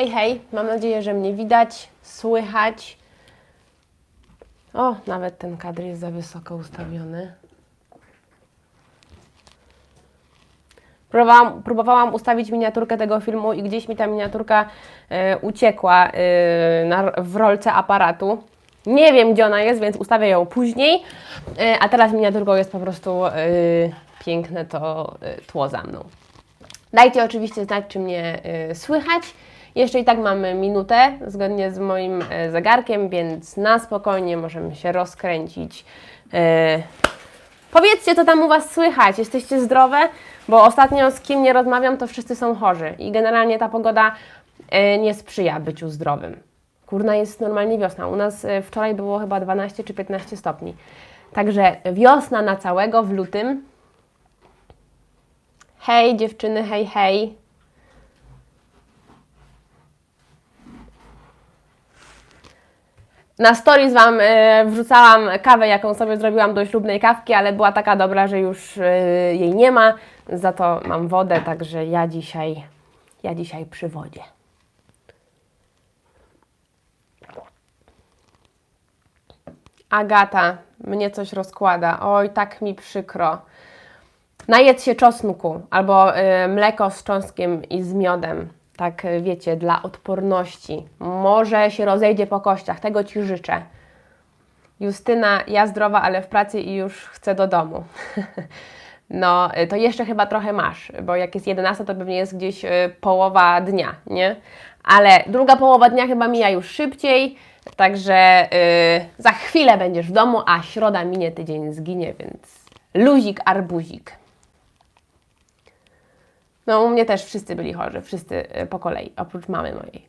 Hej, hej, mam nadzieję, że mnie widać, słychać. O, nawet ten kadr jest za wysoko ustawiony. Próbowałam, próbowałam ustawić miniaturkę tego filmu i gdzieś mi ta miniaturka e, uciekła e, na, w rolce aparatu. Nie wiem, gdzie ona jest, więc ustawię ją później. E, a teraz miniaturką jest po prostu e, piękne to e, tło za mną. Dajcie oczywiście znać, czy mnie y, słychać. Jeszcze i tak mamy minutę zgodnie z moim y, zegarkiem, więc na spokojnie możemy się rozkręcić. Y, powiedzcie, co tam u Was słychać. Jesteście zdrowe? Bo ostatnio z kim nie rozmawiam, to wszyscy są chorzy i generalnie ta pogoda y, nie sprzyja byciu zdrowym. Kurna jest normalnie wiosna. U nas wczoraj było chyba 12 czy 15 stopni. Także wiosna na całego w lutym. Hej dziewczyny, hej, hej. Na stories Wam e, wrzucałam kawę, jaką sobie zrobiłam do ślubnej kawki, ale była taka dobra, że już e, jej nie ma. Za to mam wodę, także ja dzisiaj, ja dzisiaj przy wodzie. Agata, mnie coś rozkłada. Oj, tak mi przykro. Najedz się czosnku albo y, mleko z cząstkiem i z miodem. Tak y, wiecie, dla odporności. Może się rozejdzie po kościach, tego Ci życzę. Justyna, ja zdrowa, ale w pracy i już chcę do domu. No, y, to jeszcze chyba trochę masz, bo jak jest 11, to pewnie jest gdzieś y, połowa dnia, nie? Ale druga połowa dnia chyba mija już szybciej, także y, za chwilę będziesz w domu, a środa minie, tydzień zginie, więc luzik, arbuzik. No, u mnie też wszyscy byli chorzy, wszyscy y, po kolei, oprócz mamy mojej.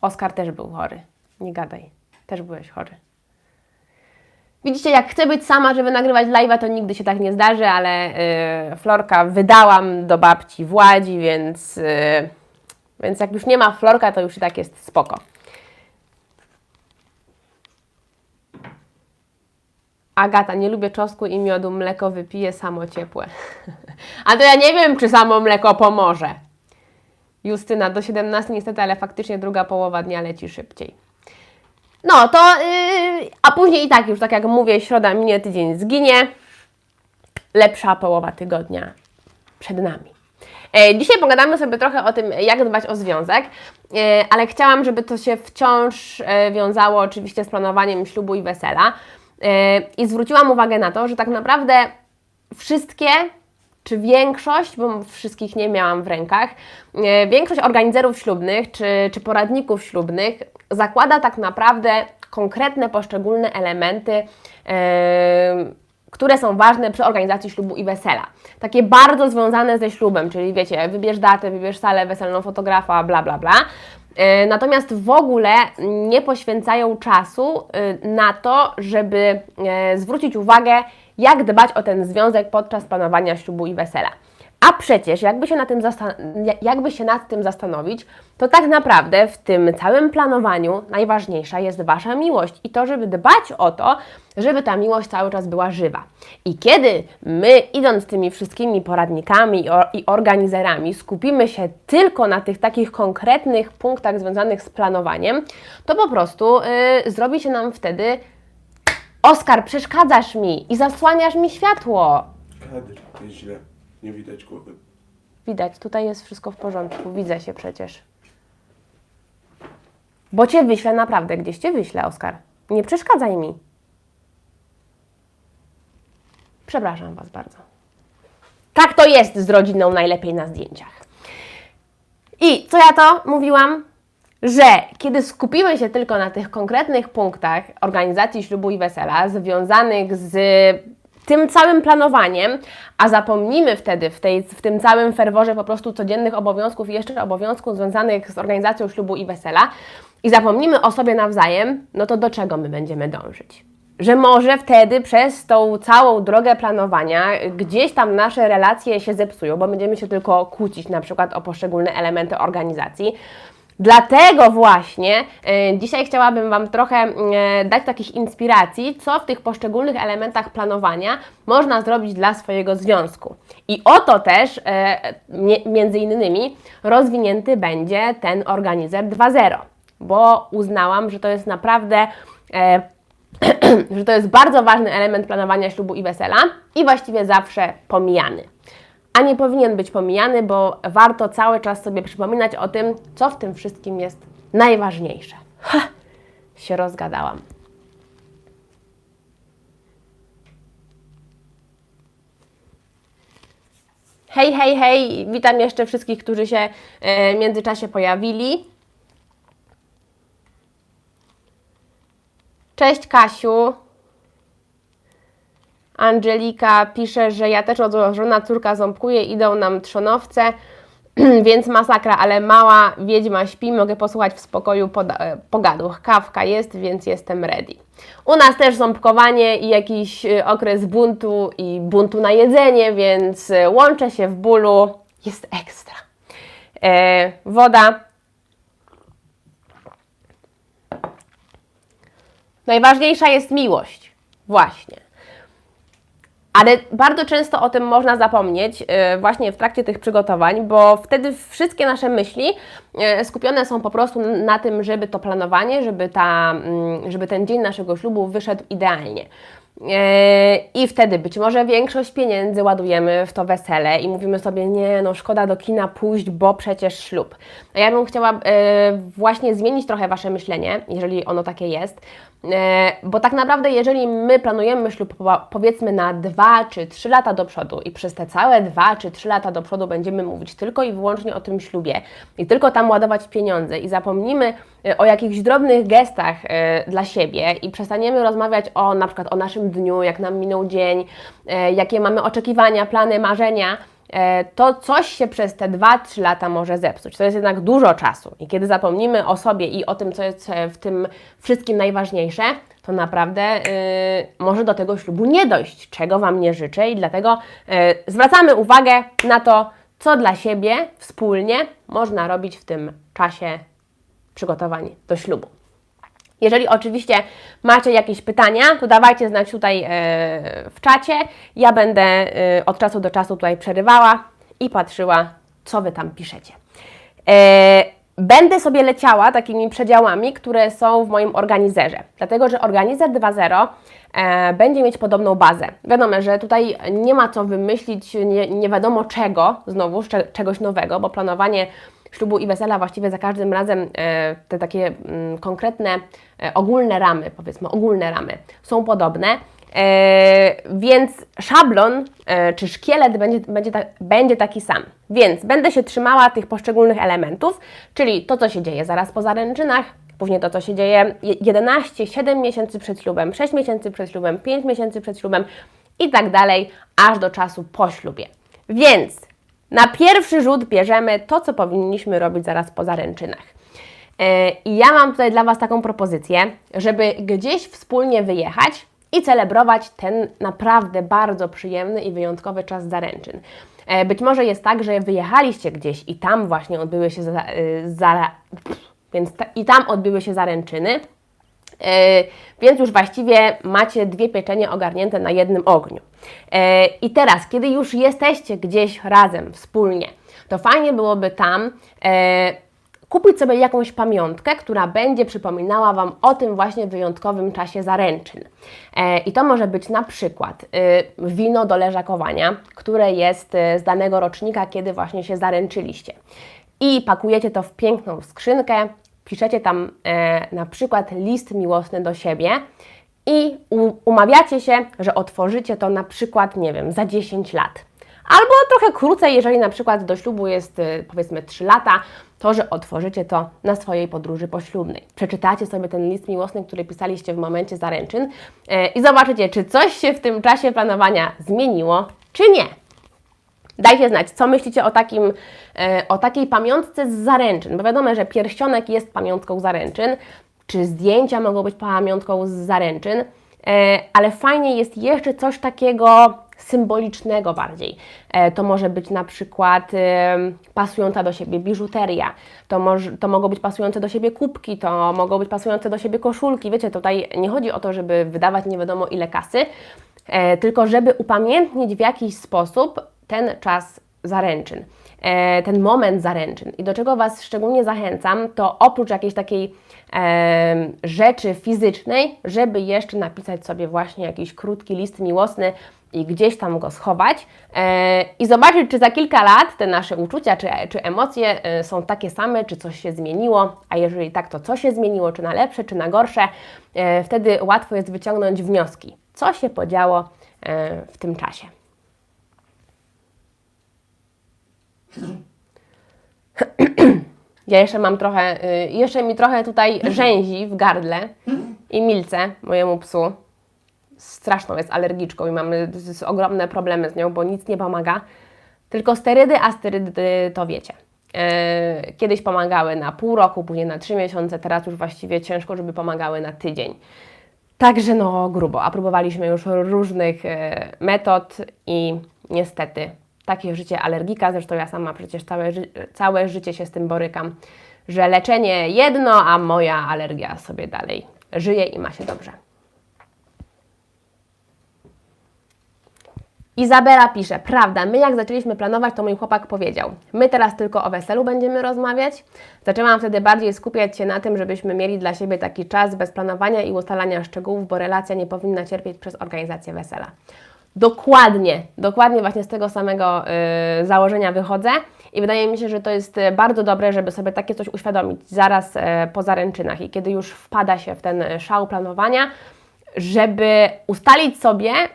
Oskar też był chory. Nie gadaj, też byłeś chory. Widzicie, jak chcę być sama, żeby nagrywać live'a, to nigdy się tak nie zdarzy, ale y, Florka wydałam do babci Władzi, więc, y, więc jak już nie ma Florka, to już i tak jest spoko. Agata, nie lubię czosnku i miodu, mleko wypiję samo ciepłe. A to ja nie wiem, czy samo mleko pomoże. Justyna, do 17 niestety, ale faktycznie druga połowa dnia leci szybciej. No, to, yy, a później i tak już, tak jak mówię, środa minie, tydzień zginie. Lepsza połowa tygodnia przed nami. E, Dzisiaj pogadamy sobie trochę o tym, jak dbać o związek, e, ale chciałam, żeby to się wciąż e, wiązało oczywiście z planowaniem ślubu i wesela. E, I zwróciłam uwagę na to, że tak naprawdę wszystkie, czy większość, bo wszystkich nie miałam w rękach, e, większość organizerów ślubnych czy, czy poradników ślubnych zakłada tak naprawdę konkretne, poszczególne elementy, e, które są ważne przy organizacji ślubu i wesela. Takie bardzo związane ze ślubem, czyli wiecie, wybierz datę, wybierz salę weselną, fotografa, bla, bla, bla. E, Natomiast w ogóle nie poświęcają czasu e, na to, żeby e, zwrócić uwagę, jak dbać o ten związek podczas planowania ślubu i wesela. A przecież, jakby się, na tym jakby się nad tym zastanowić, to tak naprawdę w tym całym planowaniu najważniejsza jest Wasza miłość i to, żeby dbać o to, żeby ta miłość cały czas była żywa. I kiedy my, idąc tymi wszystkimi poradnikami i, organizerami, skupimy się tylko na tych takich konkretnych punktach związanych z planowaniem, to po prostu y, zrobi się nam wtedy Oskar, przeszkadzasz mi i zasłaniasz mi światło. Kadr jest źle. Nie widać głowy. Widać, tutaj jest wszystko w porządku, widzę się przecież. Bo cię wyślę naprawdę, gdzieś cię wyślę, Oskar. Nie przeszkadzaj mi. Przepraszam Was bardzo. Tak to jest z rodziną najlepiej na zdjęciach. I co ja to mówiłam? Że kiedy skupimy się tylko na tych konkretnych punktach organizacji ślubu i wesela, związanych z tym całym planowaniem, a zapomnimy wtedy w, tej, w tym całym ferworze po prostu codziennych obowiązków i jeszcze obowiązków związanych z organizacją ślubu i wesela i zapomnimy o sobie nawzajem, no to do czego my będziemy dążyć? że może wtedy przez tą całą drogę planowania gdzieś tam nasze relacje się zepsują, bo będziemy się tylko kłócić na przykład o poszczególne elementy organizacji, Dlatego właśnie e, dzisiaj chciałabym Wam trochę e, dać takich inspiracji, co w tych poszczególnych elementach planowania można zrobić dla swojego związku. I oto też e, między innymi rozwinięty będzie ten organizer 2.0, bo uznałam, że to jest naprawdę że to jest bardzo ważny element planowania ślubu i wesela i właściwie zawsze pomijany. A nie powinien być pomijany, bo warto cały czas sobie przypominać o tym, co w tym wszystkim jest najważniejsze. Ha! Się rozgadałam. Hej, hej, hej! Witam jeszcze wszystkich, którzy się e, w międzyczasie pojawili. Cześć Kasiu. Angelika pisze, że ja też odłożona córka ząbkuje, idą nam trzonowce, więc masakra, ale mała wiedźma śpi, mogę posłuchać w spokoju e, pogaduch. Kawka jest, więc jestem ready. U nas też ząbkowanie i jakiś e, okres buntu i buntu na jedzenie, więc e, łączę się w bólu. Jest ekstra. E, woda. Najważniejsza jest miłość. Właśnie. Ale bardzo często o tym można zapomnieć e, właśnie w trakcie tych przygotowań, bo wtedy wszystkie nasze myśli e, skupione są po prostu na tym, żeby to planowanie, żeby, ta, mm, żeby ten dzień naszego ślubu wyszedł idealnie. E, I wtedy być może większość pieniędzy ładujemy w to wesele i mówimy sobie, nie, no szkoda do kina pójść, bo przecież ślub. A ja bym chciała właśnie zmienić trochę Wasze myślenie, jeżeli ono takie jest, Bo tak naprawdę, jeżeli my planujemy ślub po- powiedzmy na 2 czy 3 lata do przodu i przez te całe 2 czy 3 lata do przodu będziemy mówić tylko i wyłącznie o tym ślubie i tylko tam ładować pieniądze i zapomnimy e, o jakichś drobnych gestach e, dla siebie i przestaniemy rozmawiać o na przykład o naszym dniu, jak nam minął dzień, e, jakie mamy oczekiwania, plany, marzenia, e, to coś się przez te 2-3 lata może zepsuć. To jest jednak dużo czasu. I kiedy zapomnimy o sobie i o tym, co jest e, w tym wszystkim najważniejsze, to naprawdę y, może do tego ślubu nie dojść, czego Wam nie życzę. I dlatego zwracamy uwagę na to, co dla siebie wspólnie można robić w tym czasie przygotowań do ślubu. Jeżeli oczywiście macie jakieś pytania, to dawajcie znać tutaj e, w czacie. Ja będę e, od czasu do czasu tutaj przerywała i patrzyła, co Wy tam piszecie. E, Będę sobie leciała takimi przedziałami, które są w moim organizerze, dlatego że organizer 2.0 e, będzie mieć podobną bazę. Wiadomo, że tutaj nie ma co wymyślić nie, nie wiadomo czego, znowu cze, czegoś nowego, bo planowanie ślubu i wesela właściwie za każdym razem e, te takie mm, konkretne, e, ogólne ramy, powiedzmy ogólne ramy są podobne. E, więc szablon czy szkielet będzie, będzie, będzie taki sam. Więc będę się trzymała tych poszczególnych elementów, czyli to, co się dzieje zaraz po zaręczynach, później to, co się dzieje je- 11, 7 miesięcy przed ślubem, 6 miesięcy przed ślubem, 5 miesięcy przed ślubem i tak dalej, aż do czasu po ślubie. Więc na pierwszy rzut bierzemy to, co powinniśmy robić zaraz po zaręczynach. E, I ja mam tutaj dla Was taką propozycję, żeby gdzieś wspólnie wyjechać i celebrować ten naprawdę bardzo przyjemny i wyjątkowy czas zaręczyn. E, Być może jest tak, że wyjechaliście gdzieś i tam właśnie odbyły się za, y, za, więc ta, i tam odbyły się zaręczyny. Yy, więc już właściwie macie dwie pieczenie ogarnięte na jednym ogniu. Yy, I teraz, kiedy już jesteście gdzieś razem, wspólnie, to fajnie byłoby tam yy, kupić sobie jakąś pamiątkę, która będzie przypominała Wam o tym właśnie wyjątkowym czasie zaręczyn. I to może być na przykład wino do leżakowania, które jest z danego rocznika, kiedy właśnie się zaręczyliście. I pakujecie to w piękną skrzynkę, piszecie tam e, na przykład list miłosny do siebie i umawiacie się, że otworzycie to na przykład, nie wiem, za 10 lat. Albo trochę krócej, jeżeli na przykład do ślubu jest e, powiedzmy 3 lata, to, że otworzycie to na swojej podróży poślubnej. Przeczytacie sobie ten list miłosny, który pisaliście w momencie zaręczyn e, i zobaczycie, czy coś się w tym czasie planowania zmieniło, czy nie. Dajcie znać, co myślicie o, takim, e, o takiej pamiątce z zaręczyn, bo wiadomo, że pierścionek jest pamiątką zaręczyn, czy zdjęcia mogą być pamiątką z zaręczyn, e, ale fajnie jest jeszcze coś takiego symbolicznego bardziej. E, To może być na przykład pasująca do siebie biżuteria, to, może, to mogą być pasujące do siebie kubki, to mogą być pasujące do siebie koszulki. Wiecie, tutaj nie chodzi o to, żeby wydawać nie wiadomo ile kasy, tylko żeby upamiętnić w jakiś sposób ten czas zaręczyn, e, ten moment zaręczyn. I do czego Was szczególnie zachęcam, to oprócz jakiejś takiej e, rzeczy fizycznej, żeby jeszcze napisać sobie właśnie jakiś krótki list miłosny i gdzieś tam go schować e, i zobaczyć, czy za kilka lat te nasze uczucia czy, czy emocje e, są takie same, czy coś się zmieniło, a jeżeli tak, to co się zmieniło, czy na lepsze, czy na gorsze. E, wtedy łatwo jest wyciągnąć wnioski, co się podziało e, w tym czasie. Ja jeszcze mam trochę, y, jeszcze mi trochę tutaj rzęzi w gardle i Milce, mojemu psu. Straszną jest alergiczką i mamy ogromne problemy z nią, bo nic nie pomaga. Tylko sterydy, a sterydy to wiecie. E, Kiedyś pomagały na pół roku, później na trzy miesiące, teraz już właściwie ciężko, żeby pomagały na tydzień. Także no grubo, a próbowaliśmy już różnych e, metod i niestety takie życie alergika, zresztą ja sama przecież całe, całe życie się z tym borykam, że leczenie jedno, a moja alergia sobie dalej żyje i ma się dobrze. Izabela pisze, prawda, my jak zaczęliśmy planować, to mój chłopak powiedział, my teraz tylko o weselu będziemy rozmawiać. Zaczęłam wtedy bardziej skupiać się na tym, żebyśmy mieli dla siebie taki czas bez planowania i ustalania szczegółów, bo relacja nie powinna cierpieć przez organizację wesela. Dokładnie, dokładnie właśnie z tego samego y, założenia wychodzę i wydaje mi się, że to jest y, bardzo dobre, żeby sobie takie coś uświadomić zaraz y, po zaręczynach i kiedy już wpada się w ten y, szał planowania, żeby ustalić sobie e,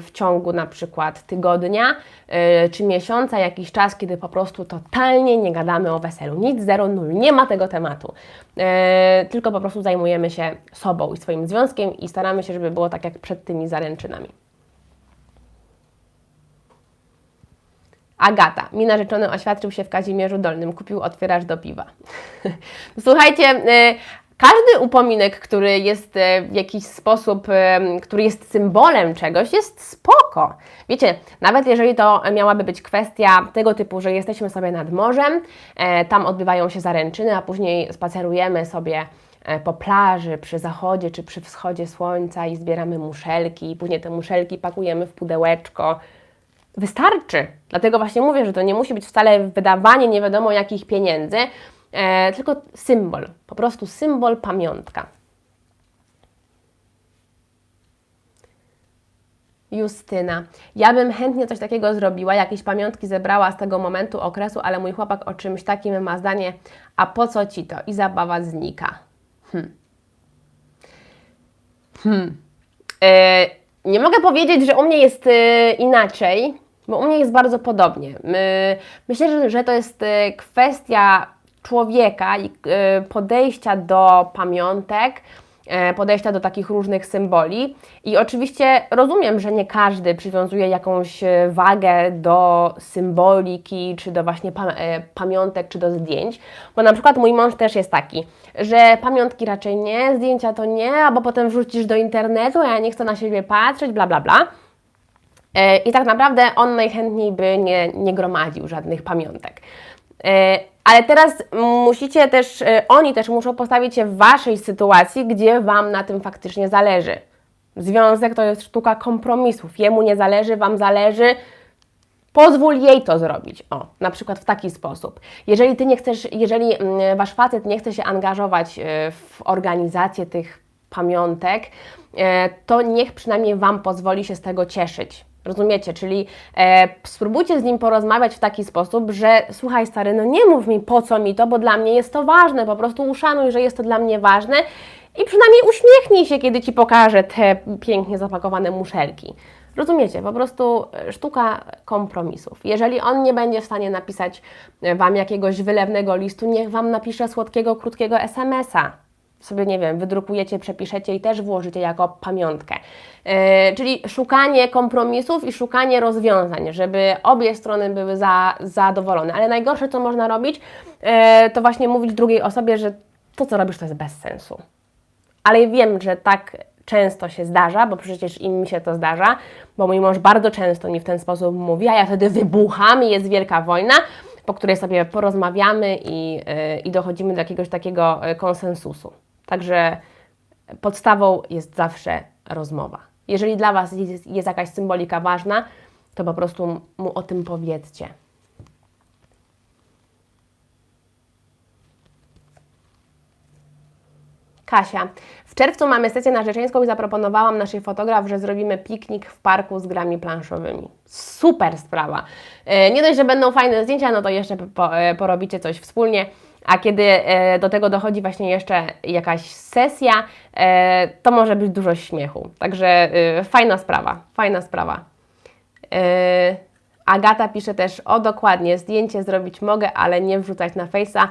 w ciągu na przykład tygodnia e, czy miesiąca jakiś czas, kiedy po prostu totalnie nie gadamy o weselu. Nic, zero, nul, nie ma tego tematu. E, Tylko po prostu zajmujemy się sobą i swoim związkiem i staramy się, żeby było tak jak przed tymi zaręczynami. Agata. Mi narzeczony oświadczył się w Kazimierzu Dolnym, kupił otwieracz do piwa. Słuchajcie, każdy upominek, który jest y, w jakiś sposób, y, który jest symbolem czegoś, jest spoko. Wiecie, nawet jeżeli to miałaby być kwestia tego typu, że jesteśmy sobie nad morzem, e, tam odbywają się zaręczyny, a później spacerujemy sobie e, po plaży, przy zachodzie czy przy wschodzie słońca i zbieramy muszelki, i później te muszelki pakujemy w pudełeczko, wystarczy. Dlatego właśnie mówię, że to nie musi być wcale wydawanie nie wiadomo jakich pieniędzy, e, tylko symbol, po prostu symbol, pamiątka. Justyna. Ja bym chętnie coś takiego zrobiła, jakieś pamiątki zebrała z tego momentu, okresu, ale mój chłopak o czymś takim ma zdanie, a po co ci to? I zabawa znika. E, nie mogę powiedzieć, że u mnie jest e, inaczej, bo u mnie jest bardzo podobnie. My, myślę, że, że to jest e, kwestia człowieka i e, podejścia do pamiątek, e, podejścia do takich różnych symboli. I oczywiście rozumiem, że nie każdy przywiązuje jakąś e, wagę do symboliki, czy do właśnie pa- pamiątek, czy do zdjęć, bo na przykład mój mąż też jest taki, że pamiątki raczej nie, zdjęcia to nie, albo potem wrzucisz do internetu, ja nie chcę na siebie patrzeć, bla, bla, bla. I tak naprawdę on najchętniej by nie, nie gromadził żadnych pamiątek. Ale teraz musicie też, e, oni też muszą postawić się w Waszej sytuacji, gdzie Wam na tym faktycznie zależy. Związek to jest sztuka kompromisów. Jemu nie zależy, Wam zależy. Pozwól jej to zrobić. O, na przykład w taki sposób. Jeżeli ty nie chcesz, jeżeli mm, wasz facet nie chce się angażować e, w organizację tych pamiątek, e, to niech przynajmniej wam pozwoli się z tego cieszyć. Rozumiecie? Czyli e, spróbujcie z nim porozmawiać w taki sposób, że słuchaj stary, no nie mów mi po co mi to, bo dla mnie jest to ważne, po prostu uszanuj, że jest to dla mnie ważne i przynajmniej uśmiechnij się, kiedy ci pokażę te pięknie zapakowane muszelki. Rozumiecie, po prostu e, sztuka kompromisów. Jeżeli on nie będzie w stanie napisać e, Wam jakiegoś wylewnego listu, niech Wam napisze słodkiego, krótkiego SMS-a. Sobie, nie wiem, wydrukujecie, przepiszecie i też włożycie jako pamiątkę. E, czyli szukanie kompromisów i szukanie rozwiązań, żeby obie strony były za, zadowolone. Ale najgorsze, co można robić, e, to właśnie mówić drugiej osobie, że to, co robisz, to jest bez sensu ale wiem, że tak często się zdarza, bo przecież im się to zdarza, bo mój mąż bardzo często mi w ten sposób mówi, a ja wtedy wybucham i jest wielka wojna, po której sobie porozmawiamy i, yy, i dochodzimy do jakiegoś takiego yy, konsensusu. Także podstawą jest zawsze rozmowa. Jeżeli dla Was jest, jest jakaś symbolika ważna, to po prostu mu o tym powiedzcie. Kasia. W czerwcu mamy sesję narzeczeńską i zaproponowałam naszej fotograf, że zrobimy piknik w parku z grami planszowymi. Super sprawa. E, Nie dość, że będą fajne zdjęcia, no to jeszcze e, porobicie coś wspólnie. A kiedy e, do tego dochodzi właśnie jeszcze jakaś sesja, e, to może być dużo śmiechu. Także e, fajna sprawa, fajna sprawa. Agata pisze też, o dokładnie, zdjęcie zrobić mogę, ale nie wrzucać na Face'a,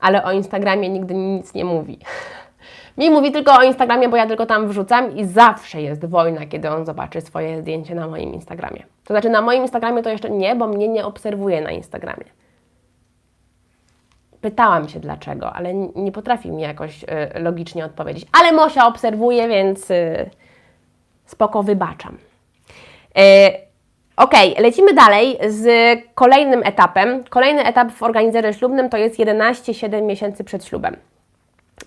ale o Instagramie nigdy nic nie mówi. Mi mówi tylko o Instagramie, bo ja tylko tam wrzucam i zawsze jest wojna, kiedy on zobaczy swoje zdjęcie na moim Instagramie. To znaczy na moim Instagramie to jeszcze nie, bo mnie nie obserwuje na Instagramie. Pytałam się dlaczego, ale nie potrafi mi jakoś y, logicznie odpowiedzieć. Ale Mosia obserwuje, więc y, spoko wybaczam. E, Okej, lecimy dalej z kolejnym etapem. Kolejny etap w organizerze ślubnym to jest 11-7 miesięcy przed ślubem.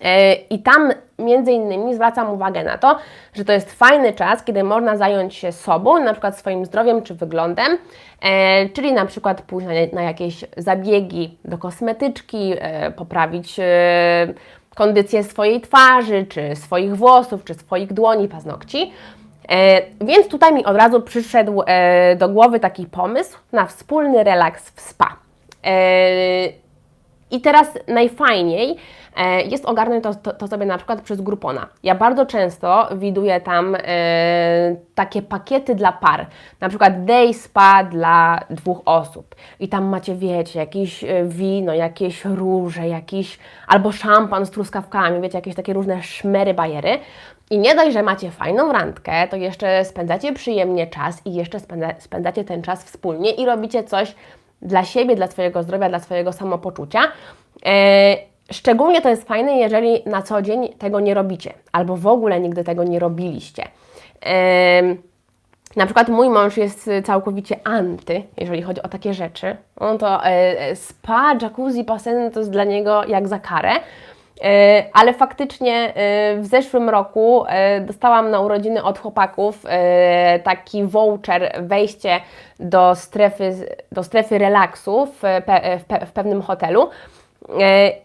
E, I tam między innymi zwracam uwagę na to, że to jest fajny czas, kiedy można zająć się sobą, na przykład swoim zdrowiem czy wyglądem, e, czyli na przykład pójść na, jakieś zabiegi do kosmetyczki, e, poprawić kondycję swojej twarzy, czy swoich włosów, czy swoich dłoni, paznokci. Więc tutaj mi od razu przyszedł do głowy taki pomysł na wspólny relaks w spa. I teraz najfajniej e, jest ogarnąć to, to, to sobie na przykład przez Groupona. Ja bardzo często widuję tam e, takie pakiety dla par, na przykład day spa dla dwóch osób. I tam macie, wiecie, jakieś e, wino, jakieś róże, jakiś albo szampan z truskawkami, wiecie, jakieś takie różne szmery, bajery. I nie dość, że macie fajną randkę, to jeszcze spędzacie przyjemnie czas i jeszcze spędza, spędzacie ten czas wspólnie i robicie coś dla siebie, dla swojego zdrowia, dla swojego samopoczucia. E, szczególnie to jest fajne, jeżeli na co dzień tego nie robicie, albo w ogóle nigdy tego nie robiliście. E, na przykład mój mąż jest całkowicie anty, jeżeli chodzi o takie rzeczy. On to e, spa, jacuzzi, basen to jest dla niego jak za karę. E, Ale faktycznie e, w zeszłym roku e, dostałam na urodziny od chłopaków taki voucher, wejście do strefy, do strefy relaksu w, w, w pewnym hotelu.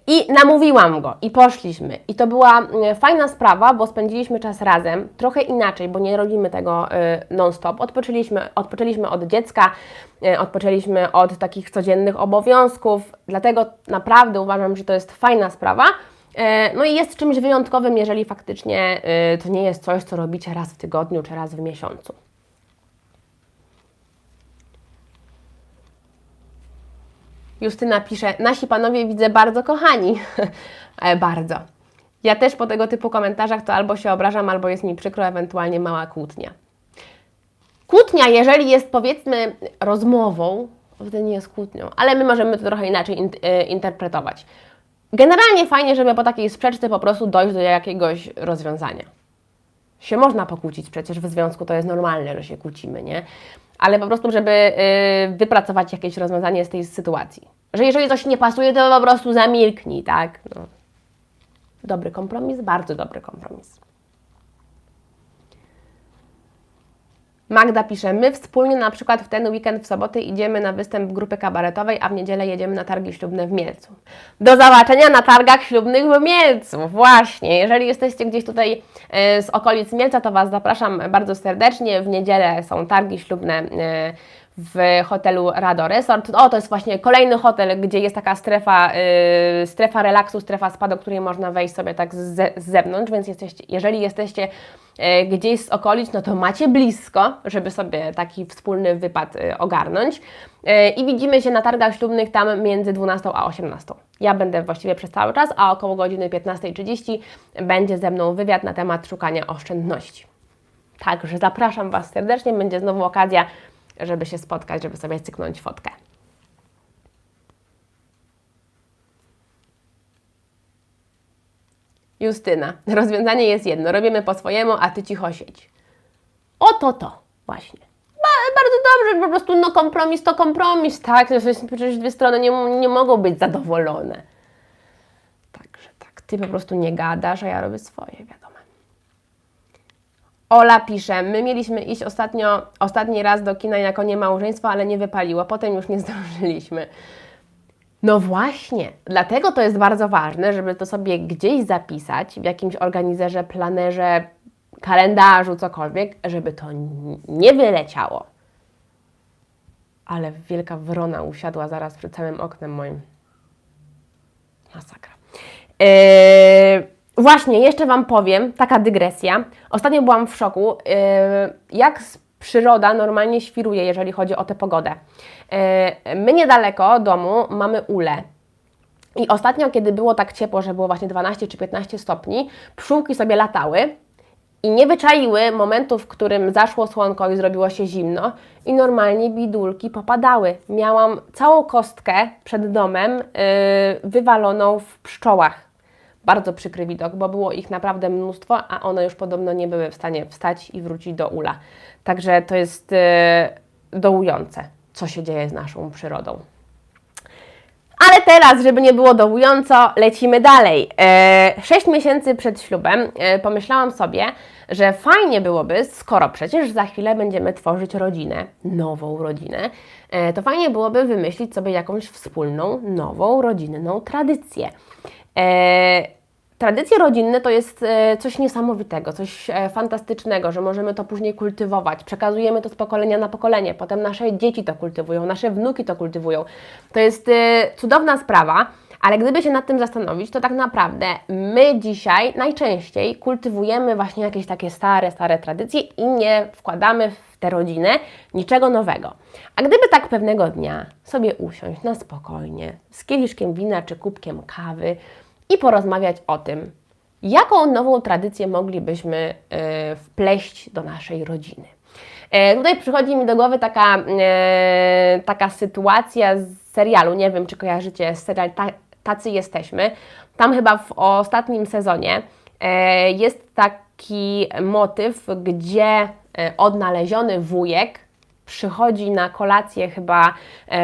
I namówiłam go i poszliśmy. I to była fajna sprawa, bo spędziliśmy czas razem, trochę inaczej, bo nie robimy tego non-stop. Odpoczęliśmy, odpoczęliśmy od dziecka, odpoczęliśmy od takich codziennych obowiązków, dlatego naprawdę uważam, że to jest fajna sprawa. E, No i jest czymś wyjątkowym, jeżeli faktycznie e, to nie jest coś, co robicie raz w tygodniu czy raz w miesiącu. Justyna pisze, nasi panowie widzę bardzo kochani. E, bardzo. Ja też po tego typu komentarzach to albo się obrażam, albo jest mi przykro, ewentualnie mała kłótnia. Kłótnia, jeżeli jest powiedzmy rozmową, to nie jest kłótnią, ale my możemy to trochę inaczej in, interpretować. Generalnie fajnie, żeby po takiej sprzeczce po prostu dojść do jakiegoś rozwiązania. Się można pokłócić, przecież w związku to jest normalne, że się kłócimy, nie? Ale po prostu, żeby y, wypracować jakieś rozwiązanie z tej sytuacji. Że jeżeli coś nie pasuje, to po prostu zamilknij, tak? No. Dobry kompromis, bardzo dobry kompromis. Magda pisze, my wspólnie na przykład w ten weekend w sobotę idziemy na występ grupy kabaretowej, a w niedzielę jedziemy na targi ślubne w Mielcu. Do zobaczenia na targach ślubnych w Mielcu, właśnie. Jeżeli jesteście gdzieś tutaj e, z okolic Mielca, to Was zapraszam bardzo serdecznie. W niedzielę są targi ślubne e, w hotelu Rado Resort. O, to jest właśnie kolejny hotel, gdzie jest taka strefa, y, strefa relaksu, strefa spa, do której można wejść sobie tak z, z zewnątrz, więc jesteście, jeżeli jesteście y, gdzieś z okolic, no to macie blisko, żeby sobie taki wspólny wypad y, ogarnąć. Y, I widzimy się na targach ślubnych tam między 12 a 18. Ja będę właściwie przez cały czas, a około godziny 15.30 będzie ze mną wywiad na temat szukania oszczędności. Także zapraszam Was serdecznie, będzie znowu okazja żeby się spotkać, żeby sobie cyknąć fotkę. Justyna, rozwiązanie jest jedno. Robimy po swojemu, a ty cicho siedź. Oto to właśnie. Ba- bardzo dobrze, po prostu no kompromis to kompromis, tak? No, Przecież dwie strony nie, nie mogą być zadowolone. Także tak, ty po prostu nie gadasz, a ja robię swoje, wiadomo. Ola pisze, my mieliśmy iść ostatnio, ostatni raz do kina jako nie małżeństwo, ale nie wypaliło, potem już nie zdążyliśmy. No właśnie, dlatego to jest bardzo ważne, żeby to sobie gdzieś zapisać, w jakimś organizerze, planerze, kalendarzu, cokolwiek, żeby to nie wyleciało. Ale wielka wrona usiadła zaraz przed całym oknem moim. Masakra. Yy, właśnie, jeszcze Wam powiem, taka dygresja. Ostatnio byłam w szoku, yy, jak przyroda normalnie świruje, jeżeli chodzi o tę pogodę. Yy, my niedaleko domu mamy ulę. I ostatnio, kiedy było tak ciepło, że było właśnie 12 czy 15 stopni, pszczółki sobie latały i nie wyczaiły momentu, w którym zaszło słonko i zrobiło się zimno i normalnie bidulki popadały. Miałam całą kostkę przed domem yy, wywaloną w pszczołach. Bardzo przykry widok, bo było ich naprawdę mnóstwo, a one już podobno nie były w stanie wstać i wrócić do ula. Także to jest yy, dołujące, co się dzieje z naszą przyrodą. Ale teraz, żeby nie było dołująco, lecimy dalej. E, Sześć miesięcy przed ślubem e, pomyślałam sobie, że fajnie byłoby, skoro przecież za chwilę będziemy tworzyć rodzinę, nową rodzinę, e, to fajnie byłoby wymyślić sobie jakąś wspólną, nową, rodzinną tradycję. E, Tradycje rodzinne to jest e, coś niesamowitego, coś e, fantastycznego, że możemy to później kultywować. Przekazujemy to z pokolenia na pokolenie, potem nasze dzieci to kultywują, nasze wnuki to kultywują. To jest cudowna sprawa, ale gdyby się nad tym zastanowić, to tak naprawdę my dzisiaj najczęściej kultywujemy właśnie jakieś takie stare, stare tradycje i nie wkładamy w tę rodzinę niczego nowego. A gdyby tak pewnego dnia sobie usiąść na spokojnie z kieliszkiem wina czy kubkiem kawy, i porozmawiać o tym, jaką nową tradycję moglibyśmy e, wpleść do naszej rodziny. E, Tutaj przychodzi mi do głowy taka, e, taka sytuacja z serialu, nie wiem czy kojarzycie serial Ta- Tacy Jesteśmy. Tam chyba w ostatnim sezonie e, jest taki motyw, gdzie odnaleziony wujek przychodzi na kolację chyba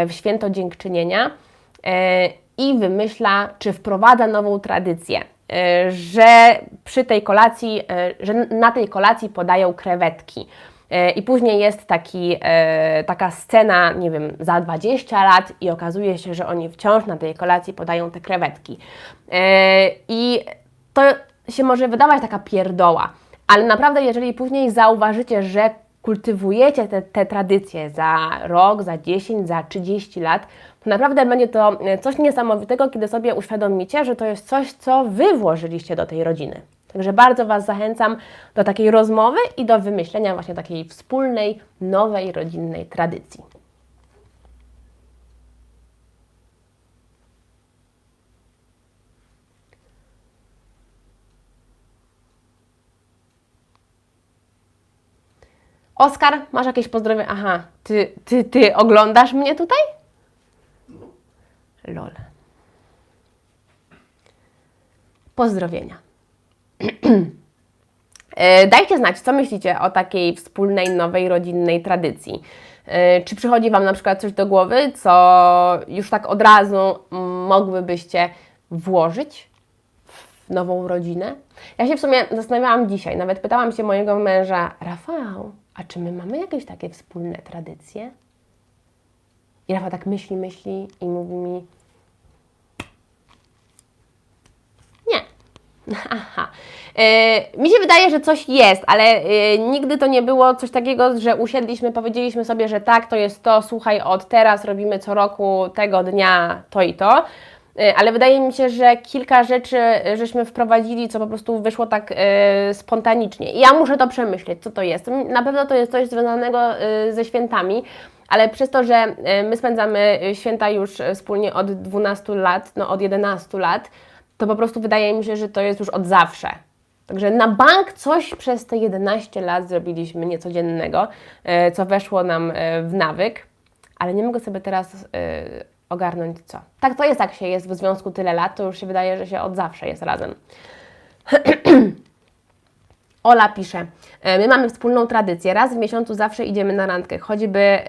w święto dziękczynienia i wymyśla, czy wprowadza nową tradycję, e, że przy tej kolacji, e, że na tej kolacji podają krewetki. E, I później jest taki, taka scena, nie wiem, za 20 lat i okazuje się, że oni wciąż na tej kolacji podają te krewetki. I to się może wydawać taka pierdoła, ale naprawdę, jeżeli później zauważycie, że kultywujecie te, te tradycje za rok, za 10, za 30 lat, to naprawdę będzie to e, coś niesamowitego, kiedy sobie uświadomicie, że to jest coś, co Wy włożyliście do tej rodziny. Także bardzo Was zachęcam do takiej rozmowy i do wymyślenia właśnie takiej wspólnej, nowej, rodzinnej tradycji. Oskar, masz jakieś pozdrowienia? Aha, ty, ty, ty oglądasz mnie tutaj? Lol. Pozdrowienia. E, Dajcie znać, co myślicie o takiej wspólnej, nowej, rodzinnej tradycji. E, Czy przychodzi Wam na przykład coś do głowy, co już tak od razu mogłybyście włożyć w nową rodzinę? Ja się w sumie zastanawiałam dzisiaj, nawet pytałam się mojego męża, Rafał, a czy my mamy jakieś takie wspólne tradycje? I Rafał tak myśli, myśli i mówi mi, nie. Aha. E, mi się wydaje, że coś jest, ale e, nigdy to nie było coś takiego, że usiedliśmy, powiedzieliśmy sobie, że tak, to jest to, słuchaj, od teraz robimy co roku tego dnia to i to. E, Ale wydaje mi się, że kilka rzeczy e, żeśmy wprowadzili, co po prostu wyszło tak e, spontanicznie. I ja muszę to przemyśleć, co to jest. Na pewno to jest coś związanego e, ze świętami, ale przez to, że e, my spędzamy e, święta już wspólnie od 12 lat, no od 11 lat, to po prostu wydaje mi się, że to jest już od zawsze. Także na bank coś przez te 11 lat zrobiliśmy niecodziennego, e, co weszło nam e, w nawyk, ale nie mogę sobie teraz e, ogarnąć co. Tak to jest, jak się jest w związku tyle lat, to już się wydaje, że się od zawsze jest razem. Ola pisze, e, my mamy wspólną tradycję, raz w miesiącu zawsze idziemy na randkę, choćby e,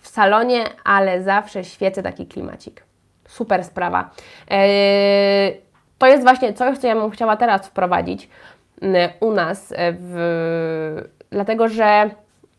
w salonie, ale zawsze świecę taki klimacik. Super sprawa. E, To jest właśnie coś, co ja bym chciała teraz wprowadzić u nas, w, dlatego że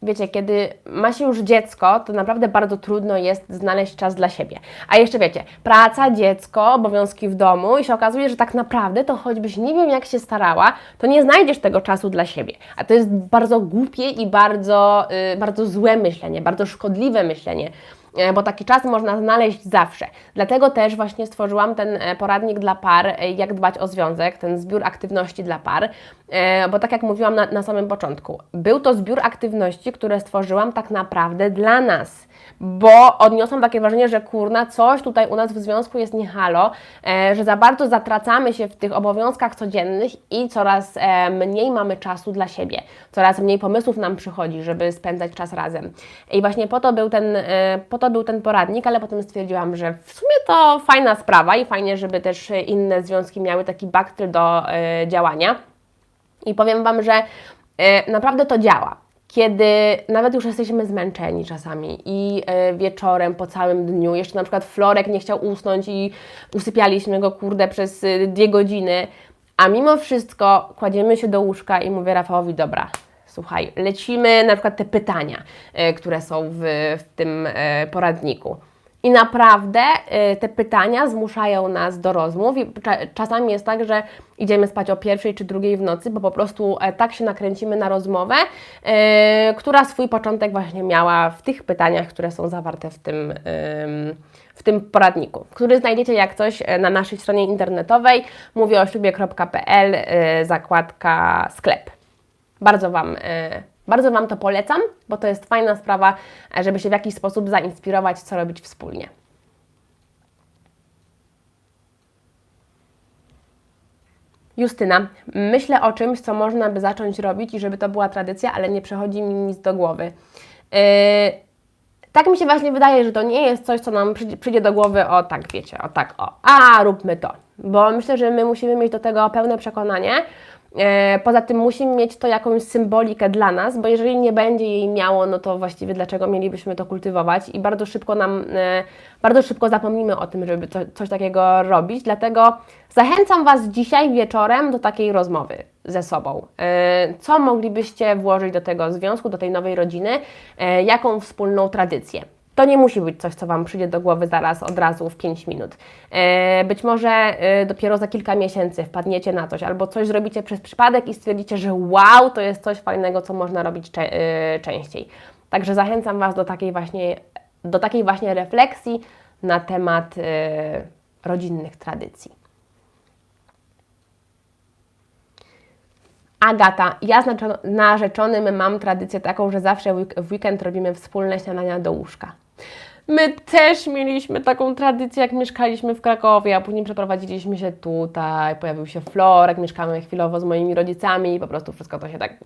wiecie, kiedy ma się już dziecko, to naprawdę bardzo trudno jest znaleźć czas dla siebie. A jeszcze wiecie, praca, dziecko, obowiązki w domu i się okazuje, że tak naprawdę to choćbyś nie wiem jak się starała, to nie znajdziesz tego czasu dla siebie. A to jest bardzo głupie i bardzo, y, bardzo złe myślenie, bardzo szkodliwe myślenie. E, bo taki czas można znaleźć zawsze. Dlatego też właśnie stworzyłam ten e, poradnik dla par, e, jak dbać o związek, ten zbiór aktywności dla par, bo tak jak mówiłam na, na samym początku, był to zbiór aktywności, które stworzyłam tak naprawdę dla nas. Bo odniosłam takie wrażenie, że kurna, coś tutaj u nas w związku jest nie halo, e, że za bardzo zatracamy się w tych obowiązkach codziennych i coraz e, mniej mamy czasu dla siebie, coraz mniej pomysłów nam przychodzi, żeby spędzać czas razem. I właśnie po to był ten, e, po to był ten poradnik, ale potem stwierdziłam, że w sumie to fajna sprawa i fajnie, żeby też inne związki miały taki backtrail do e, działania. I powiem Wam, że e, naprawdę to działa. Kiedy nawet już jesteśmy zmęczeni czasami i e, wieczorem po całym dniu, jeszcze na przykład Florek nie chciał usnąć i usypialiśmy go kurde przez dwie godziny, a mimo wszystko kładziemy się do łóżka i mówię Rafałowi, dobra, słuchaj, lecimy na przykład te pytania, e, które są w, w tym e, poradniku. I naprawdę y, te pytania zmuszają nas do rozmów i cza- czasami jest tak, że idziemy spać o pierwszej czy drugiej w nocy, bo po prostu e, tak się nakręcimy na rozmowę, która swój początek właśnie miała w tych pytaniach, które są zawarte w tym, ym, w tym poradniku, który znajdziecie jak coś e, na naszej stronie internetowej mówię o ślubie.pl, zakładka sklep. Bardzo Wam, e, bardzo Wam to polecam, bo to jest fajna sprawa, żeby się w jakiś sposób zainspirować, co robić wspólnie. Justyna, myślę o czymś, co można by zacząć robić i żeby to była tradycja, ale nie przychodzi mi nic do głowy. Yy, tak mi się właśnie wydaje, że to nie jest coś, co nam przyjdzie do głowy, o tak, wiecie, o tak, o, a róbmy to. Bo myślę, że my musimy mieć do tego pełne przekonanie. E, Poza tym musimy mieć to jakąś symbolikę dla nas, bo jeżeli nie będzie jej miało, no to właściwie dlaczego mielibyśmy to kultywować i bardzo szybko nam, e, bardzo szybko zapomnimy o tym, żeby co, coś takiego robić, dlatego zachęcam Was dzisiaj wieczorem do takiej rozmowy ze sobą. E, Co moglibyście włożyć do tego związku, do tej nowej rodziny, jaką wspólną tradycję? To nie musi być coś, co Wam przyjdzie do głowy zaraz, od razu w 5 minut. E, Być może e, dopiero za kilka miesięcy wpadniecie na coś, albo coś zrobicie przez przypadek i stwierdzicie, że wow, to jest coś fajnego, co można robić e, częściej. Także zachęcam Was do takiej właśnie, do takiej właśnie refleksji na temat rodzinnych tradycji. Agata, ja z narzeczonym mam tradycję taką, że zawsze w weekend robimy wspólne śniadania do łóżka. My też mieliśmy taką tradycję, jak mieszkaliśmy w Krakowie, a później przeprowadziliśmy się tutaj, pojawił się Florek, mieszkamy chwilowo z moimi rodzicami i po prostu wszystko to się tak,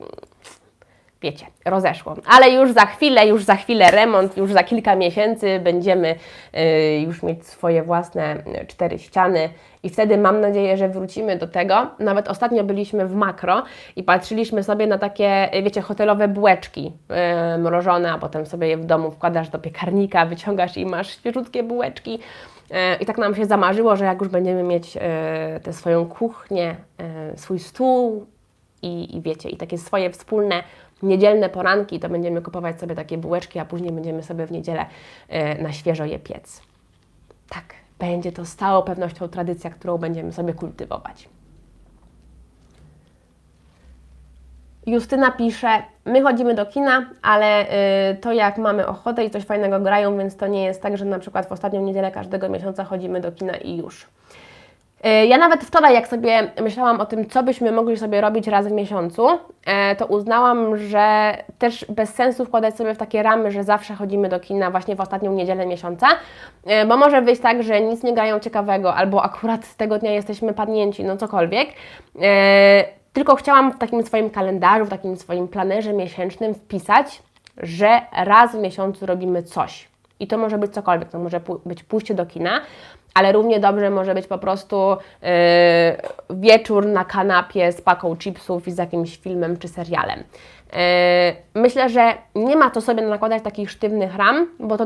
wiecie, rozeszło. Ale już za chwilę, już za chwilę remont, już za kilka miesięcy będziemy y, już mieć swoje własne y, cztery ściany i wtedy mam nadzieję, że wrócimy do tego. Nawet ostatnio byliśmy w makro i patrzyliśmy sobie na takie, y, wiecie, hotelowe bułeczki mrożone, a potem sobie je w domu wkładasz do piekarnika, wyciągasz i masz świeżutkie bułeczki. I tak nam się zamarzyło, że jak już będziemy mieć tę swoją kuchnię, swój stół, i, i wiecie, i takie swoje wspólne niedzielne poranki, to będziemy kupować sobie takie bułeczki, a później będziemy sobie w niedzielę e, na świeżo je piec. Tak, będzie to z całą pewnością tradycja, którą będziemy sobie kultywować. Justyna pisze, my chodzimy do kina, ale y, to jak mamy ochotę i coś fajnego grają, więc to nie jest tak, że na przykład w ostatnią niedzielę każdego miesiąca chodzimy do kina i już. E, Ja nawet wczoraj, jak sobie myślałam o tym, co byśmy mogli sobie robić raz w miesiącu, e, to uznałam, że też bez sensu wkładać sobie w takie ramy, że zawsze chodzimy do kina właśnie w ostatnią niedzielę miesiąca, e, bo może wyjść tak, że nic nie grają ciekawego, albo akurat tego dnia jesteśmy padnięci, no cokolwiek. Tylko chciałam w takim swoim kalendarzu, w takim swoim planerze miesięcznym wpisać, że raz w miesiącu robimy coś I to może być cokolwiek, to może być pójście do kina, ale równie dobrze może być po prostu yy, wieczór na kanapie z paką chipsów i z jakimś filmem czy serialem. Yy, myślę, że nie ma to sobie nakładać takich sztywnych ram, bo to